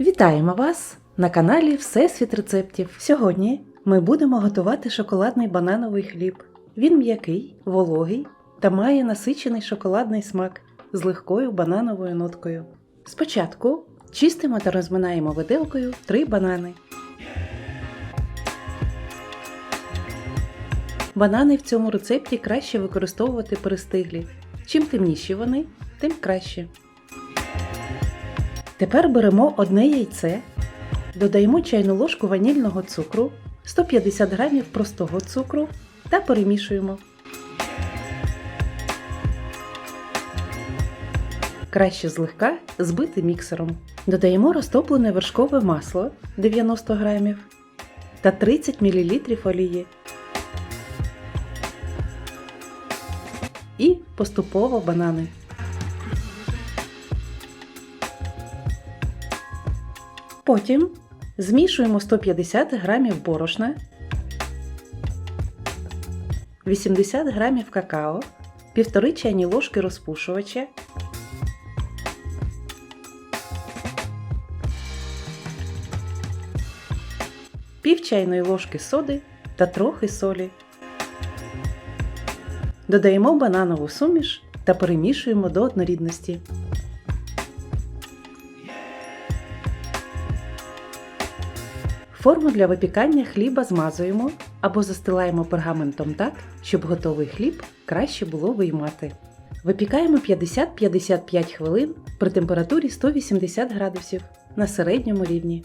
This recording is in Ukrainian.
Вітаємо вас на каналі Всесвіт рецептів. Сьогодні ми будемо готувати шоколадний банановий хліб. Він м'який, вологий та має насичений шоколадний смак з легкою банановою ноткою. Спочатку чистимо та розминаємо виделкою три банани. Банани в цьому рецепті краще використовувати перестиглі. Чим темніші вони, тим краще. Тепер беремо одне яйце, додаємо чайну ложку ванільного цукру, 150 г простого цукру та перемішуємо. Краще злегка збити міксером. Додаємо розтоплене вершкове масло 90 г та 30 мл олії. І поступово банани. Потім змішуємо 150 г борошна, 80 г какао, 1,5 чайні ложки розпушувача, пів чайної ложки соди та трохи солі. Додаємо бананову суміш та перемішуємо до однорідності. Форму для випікання хліба змазуємо або застилаємо пергаментом так, щоб готовий хліб краще було виймати. Випікаємо 50-55 хвилин при температурі 180 градусів на середньому рівні.